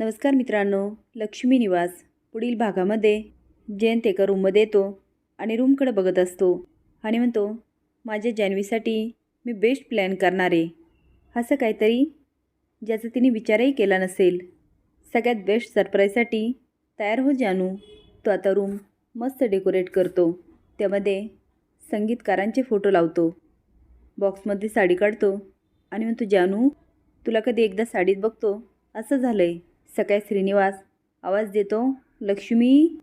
नमस्कार मित्रांनो लक्ष्मी निवास पुढील भागामध्ये. जयंत एका रूममध्ये येतो आणि रूमकडे बघत असतो. आणि म्हणतो माझ्या जान्हवीसाठी मी बेस्ट प्लॅन करणार आहे. असं काहीतरी ज्याचा तिने विचारही केला नसेल. सगळ्यात बेस्ट सरप्राईजसाठी तयार हो जानू तो आता रूम मस्त डेकोरेट करतो. त्यामध्ये संगीतकारांचे फोटो लावतो. बॉक्समध्ये साडी काढतो. आणि म्हणतो जानू तुला कधी एकदा साडीत बघतो? असं झालं आहे सकाळी श्रीनिवास आवाज देतो लक्ष्मी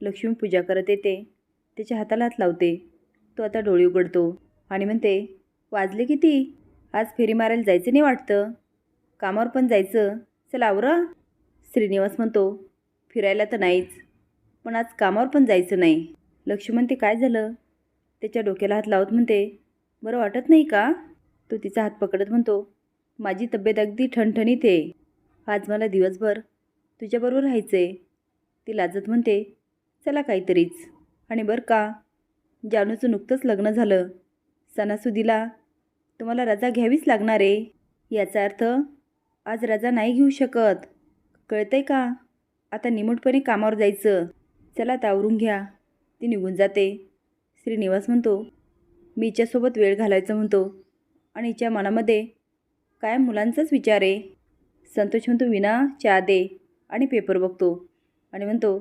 लक्ष्मी पूजा करत येते. त्याच्या हाताला हात लावते. तो आता डोळे उघडतो आणि म्हणते वाजले किती? आज फेरी मारायला जायचं नाही वाटतं. कामावर पण जायचं. चला आवरा. श्रीनिवास म्हणतो फिरायला तर नाहीच. पण आज कामावर पण जायचं नाही. लक्ष्मी म्हणते काय झालं? त्याच्या डोक्याला हात लावत म्हणते बरं वाटत नाही का? तो तिचा हात पकडत म्हणतो माझी तब्येत अगदी ठणठणीत आहे. आज मला दिवसभर तुझ्याबरोबर राहायचं आहे ती लाजत म्हणते चला काहीतरीच. आणि बरं का जानूचं नुकतंच लग्न झालं. सणासुदीला तुम्हाला रजा घ्यावीच लागणार आहे. याचा अर्थ आज रजा नाही घेऊ शकत. कळतंय का? आता निमूटपणे कामावर जायचं. चला तावरून घ्या. ती निघून जाते. श्रीनिवास म्हणतो मी हिच्यासोबत वेळ घालायचं म्हणतो. आणि हिच्या मनामध्ये काय मुलांचाच विचार आहे. संतोष म्हणतो विना चहा दे आणि पेपर बघतो आणि म्हणतो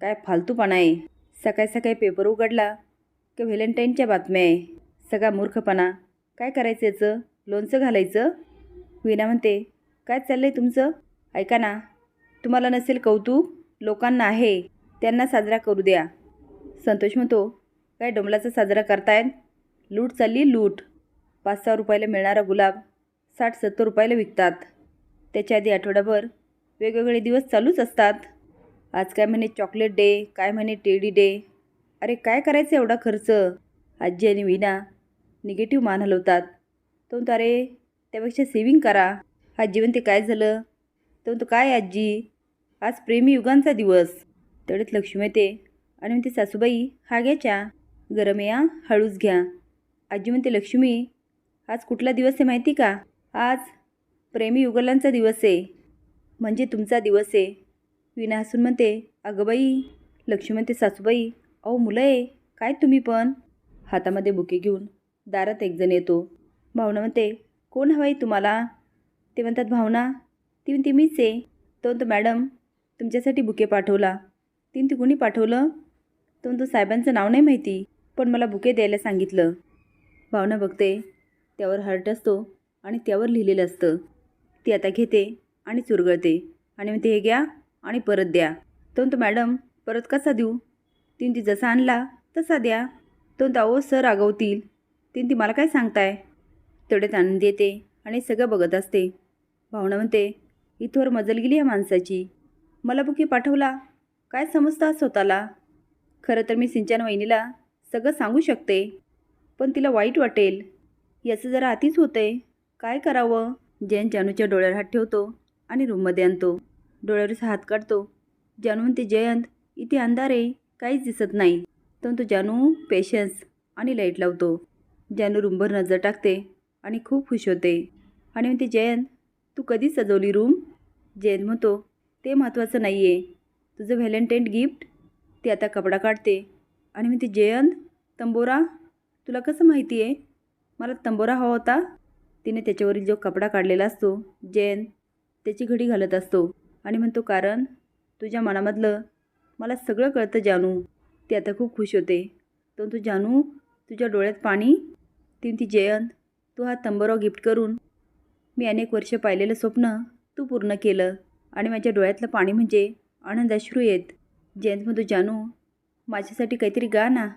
काय फालतूपणा आहे. सकाळी सकाळी पेपर उघडला की व्हॅलेंटाईनच्या बातम्या आहे. सगळा मूर्खपणा. काय करायचं याचं? लोणचं घालायचं? विना म्हणते काय चाललं आहे तुमचं? ऐका ना. तुम्हाला नसेल कौतुक? लोकांना आहे. त्यांना साजरा करू द्या. संतोष म्हणतो काय डोंबलाचा साजरा करतायत लूट चालली? लूट. पाच सहा रुपयाला मिळणारा गुलाब साठ सत्तर रुपयाला विकतात. त्याच्या आधी आठवडाभर वेगवेगळे दिवस चालूच असतात. आज काय म्हणे चॉकलेट डे काय म्हणे टेडी डे अरे काय करायचं एवढा खर्च? आजी आणि विना निगेटिव्ह मान हलवतात. तो म्हणतो अरे त्यापेक्षा सेविंग करा. आजी म्हणते काय झालं? तो म्हणतो काय आजी? आज प्रेमी युगांचा दिवस. तेवढेच लक्ष्मी येते आणि म्हणते सासूबाई हा घ्या चहा. गरम या हळूच घ्या. आजी म्हणते लक्ष्मी आज कुठला दिवस आहे माहिती का? आज प्रेमी युगलांचा दिवस आहे. म्हणजे तुमचा दिवस आहे. विना हसून म्हणते अगं बाई लक्ष्मी म्हणते सासूबाई अहो मुलं आहे. काय तुम्ही पण? हातामध्ये बुके घेऊन दारात एकजण येतो. भावना म्हणते कोण हवं आहे तुम्हाला? ते म्हणतात भावना. ती म्हणते मीच आहे. तो म्हणतो मॅडम तुमच्यासाठी बुके पाठवला. तीन ते कोणी पाठवलं? तो म्हणतो साहेबांचं नाव नाही माहिती पण मला बुके द्यायला सांगितलं. भावना बघते त्यावर हर्ट असतो आणि त्यावर लिहिलेलं असतं. ती आता घेते आणि चुरगळते. आणि म्हणते हे घ्या आणि परत द्या. तो म्हणतो मॅडम परत कसा देऊ? तीन ती जसा आणला तसा द्या. तो म्हणतो अहो सर रागवतील. तीन ती मला काय सांगताय? तेवढ्यात आनंद येते आणि सगळं बघत असते. भावना म्हणते इथवर मजल गेली या माणसाची. मला बुके पाठवला. काय समजता स्वतःला? खरं तर मी सिंचन वहिनीला सगळं सांगू शकते. पण तिला वाईट वाटेल. याचं जरा आतीच होतंय. काय करावं? जैन जानूच्या डोळ्यावर हात ठेवतो आणि रूममध्ये आणतो. डोळ्यावरच हात काढतो. जानू म्हणते जयंत इथे अंधार आहे. काहीच दिसत नाही. तर तो जानू पेशन्स. आणि लाइट लावतो. जानू रूमभर नजर टाकते आणि खूप खुश होते. आणि म्हणते जयंत तू कधी सजवली रूम? जयंत म्हणतो ते महत्त्वाचं नाही आहे तुझं व्हॅलेंटाईन गिफ्ट. ते आता कपडा काढते. आणि म्हणते जयंत तंबोरा तुला कसं माहिती आहे मला तंबोरा हवा होता. तिने त्याच्यावरील जो कपडा काढलेला असतो जैन त्याची घडी घालत असतो. आणि म्हणतो कारण तुझ्या मनामधलं मला सगळं कळतं जानू. ती आता खूप खुश होते. तो तू जानू तुझ्या डोळ्यात पाणी ती ती जयंत तू हा तंबोरा गिफ्ट करून मी अनेक वर्ष पाहिलेलं स्वप्न तू पूर्ण केलं. आणि माझ्या डोळ्यातलं पाणी म्हणजे आनंदाश्रू येत जयंत म्हणतो जानू माझ्यासाठी काहीतरी गा ना.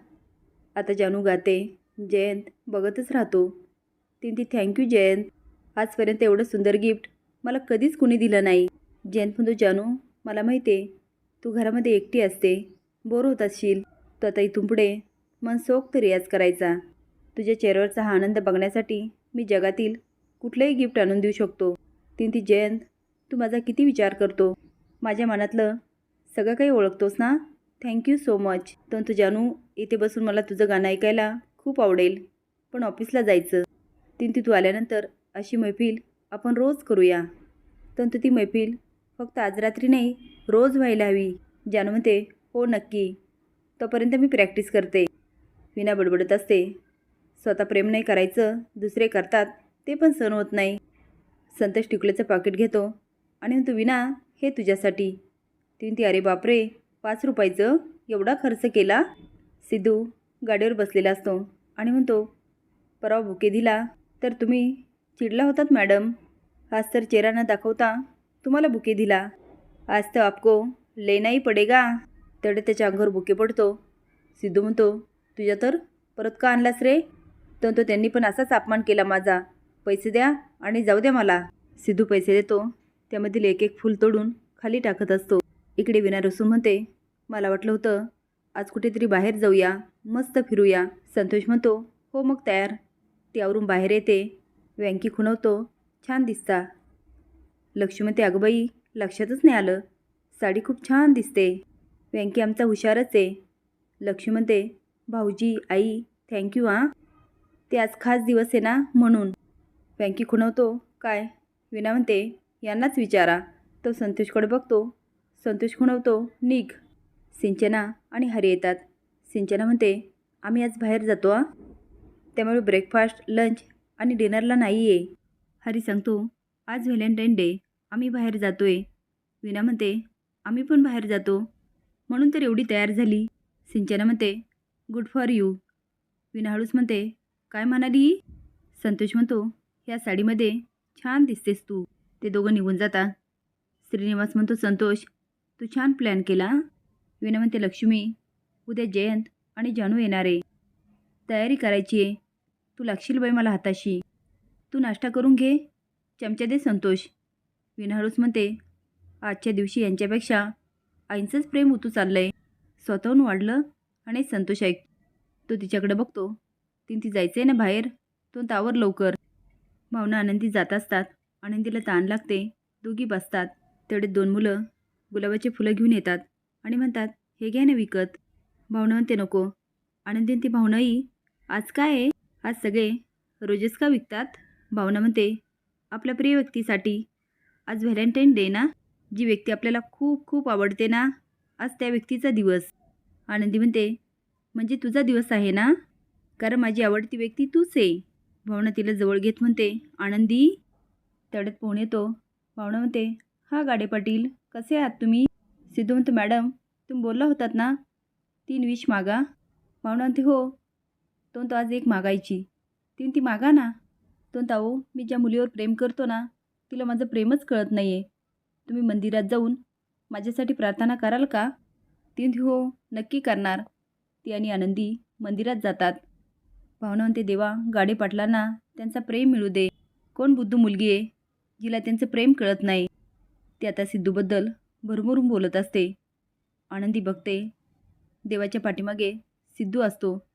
आता जानू गाते. जयंत बघतच राहतो. ती थँक्यू जयंत. आजपर्यंत एवढं सुंदर गिफ्ट मला कधीच कुणी दिलं नाही. जयंत म्हणतो जानू मला माहिती आहे तू घरामध्ये एकटी असते. बोर होत असशील तू आता इथून पुढे मनसोक्त रियाज करायचा. तुझ्या चेहऱ्यावरचा हा आनंद बघण्यासाठी मी जगातील कुठलंही गिफ्ट आणून देऊ शकतो. तीन ती जयंत तू माझा किती विचार करतो? माझ्या मनातलं सगळं काही ओळखतोस ना? थँक्यू सो मच तर तू जानू इथे बसून मला तुझं गाणं ऐकायला खूप आवडेल. पण ऑफिसला जायचं. तीन तिथू आल्यानंतर अशी मैफिल आपण रोज करूया. तंतु ती मैफिल फक्त आज रात्री नाही रोज व्हायला हवी जानू म्हणते हो नक्की. तोपर्यंत मी प्रॅक्टिस करते. विना बडबडत असते. स्वतः प्रेम नाही करायचं दुसरे करतात ते पण सहन होत नाही. संतोष टिकल्याचं पाकिट घेतो आणि म्हणतो विना हे तुझ्यासाठी. ती अरे बापरे पाच रुपयाचं? एवढा खर्च केला? सिद्धू गाडीवर बसलेला असतो आणि म्हणतो परवा बुके दिला. तर तुम्ही चिडला होतात मॅडम. आज तर चेहरा न दाखवता तुम्हाला बुके दिला. आज तर आपको लेनाही पडेगा तडे त्याच्या अंगावर बुके पडतो. सिद्धू म्हणतो तुझ्या तर परत का आणलास रे? तर तो त्यांनी पण असाच अपमान केला माझा. पैसे द्या आणि जाऊ द्या मला. सिद्धू पैसे देतो. त्यामधील एक एक फूल तोडून खाली टाकत असतो. इकडे विना रसून म्हणते मला वाटलं होतं आज कुठेतरी बाहेर जाऊया मस्त फिरूया. संतोष म्हणतो हो मग तयार. त्यावरून बाहेर येते. व्यंकी खुणवतो. छान दिसता. लक्ष्मी ते अगबाई लक्षातच नाही आलं. साडी खूप छान दिसते. व्यंकी आमचा हुशारच आहे. लक्ष्मी म्हणते भाऊजी आई थँक्यू हां. ते आज खास दिवस आहे ना म्हणून. व्यंकी खुणवतो काय? विना म्हणते यांनाच विचारा. तो संतोषकडे बघतो. संतोष खुणवतो निघ. सिंचना आणि हरी येतात. सिंचना म्हणते आम्ही आज बाहेर जातो आ त्यामुळे ब्रेकफास्ट लंच आणि डिनरला नाही आहे हरी सांगतो आज व्हॅलेंटाईन डे आम्ही बाहेर जातो आहे विना म्हणते आम्ही पण बाहेर जातो. म्हणून तर एवढी तयार झाली. सिंचना म्हणते गुड फॉर यू विना हळूस म्हणते काय म्हणाली? संतोष म्हणतो या साडीमध्ये छान दिसतेस तू. ते दोघं निघून जाता श्रीनिवास म्हणतो संतोष तू छान प्लॅन केला? विना म्हणते लक्ष्मी उद्या जयंत आणि जानू येणार आहे. तयारी करायची आहे. तू लागशील बाई मला हाताशी. तू नाश्ता करून घे. चमचा दे संतोष. विनाळूस म्हणते आजच्या दिवशी यांच्यापेक्षा आईंचंच प्रेम उतू चाललं आहे स्वतःहून वाढलं आणि संतोष ऐक. तो तिच्याकडे बघतो. तीन ती जायचं आहे ना बाहेर? तो तावर लवकर. भावना आनंदी जात असतात. आनंदीला ताण लागते. दोघी बसतात. तेवढे दोन मुलं गुलाबाचे फुलं घेऊन येतात आणि म्हणतात हे घ्या ना विकत. भावना म्हणते नको. आनंदीन ती भावनाही आज काय आहे? आज सगळे रोजेस का विकतात? भावना म्हणते आपल्या प्रिय व्यक्तीसाठी. आज व्हॅलेंटाईन डे ना? जी व्यक्ती आपल्याला खूप खूप आवडते ना? आज त्या व्यक्तीचा दिवस. आनंदी म्हणते म्हणजे तुझा दिवस आहे ना? कारण माझी आवडती व्यक्ती तूच आहे. भावना तिला जवळ घेत म्हणते आनंदी? तडत पोहून येतो. भावना म्हणते हा गाडे पाटील कसे आहात तुम्ही? सिद्धू म्हणतो मॅडम तुम्ही बोलला होतात ना? तीन विश मागा. भावना म्हणते हो दोन तो आज एक मागायची. तीन ती मागा ना. दोन ताओ मी ज्या मुलीवर प्रेम करतो ना तिला माझं प्रेमच कळत नाही आहे तुम्ही मंदिरात जाऊन माझ्यासाठी प्रार्थना कराल का? तीन हो नक्की करणार. ती आणि आनंदी मंदिरात जातात. भावना म्हणते देवा गाडे पाटलांना त्यांचा प्रेम मिळू दे. कोण बुद्धू मुलगी आहे जिला त्यांचं प्रेम कळत नाही. ती आता सिद्धूबद्दल भरभरून बोलत असते. आनंदी बघते. देवाच्या पाठीमागे सिद्धू असतो.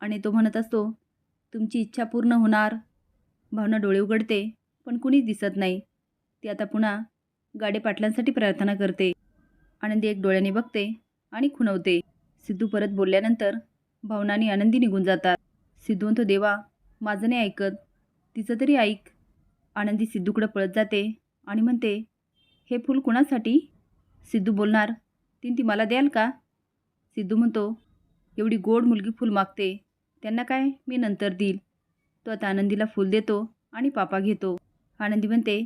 आणि तो म्हणत असतो तुमची इच्छा पूर्ण होणार. भावना डोळे उघडते पण कुणीच दिसत नाही. ती आता पुन्हा गाडे पाटलांसाठी प्रार्थना करते. आनंदी एक डोळ्याने बघते आणि खुणवते. सिद्धू परत बोलल्यानंतर भावना आणि आनंदी निघून जातात. सिद्धू म्हणतो देवा माझं नाही ऐकत. तिचं तरी ऐक. आनंदी सिद्धूकडं पळत जाते आणि म्हणते हे फूल कुणासाठी? सिद्धू बोलणार तीन ती मला द्याल का? सिद्धू म्हणतो एवढी गोड मुलगी फूल मागते. त्यांना काय? मी नंतर देईल. तो आता आनंदीला फूल देतो आणि पापा घेतो. आनंदी म्हणते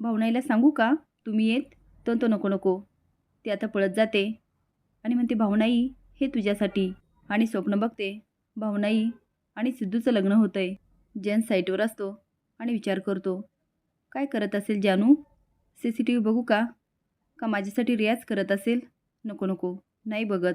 भावनाईला सांगू का? तुम्ही येत? तो तो नको नको. ती आता पळत जाते. आणि म्हणते भावनाई हे तुझ्यासाठी. आणि स्वप्न बघते भावनाई आणि सिद्धूचं लग्न होतं आहे जन साईटवर असतो आणि विचार करतो काय करत असेल जानू? सी सी टी व्ही बघू का? का माझ्यासाठी रियाज करत असेल? नको नको. नाही बघत.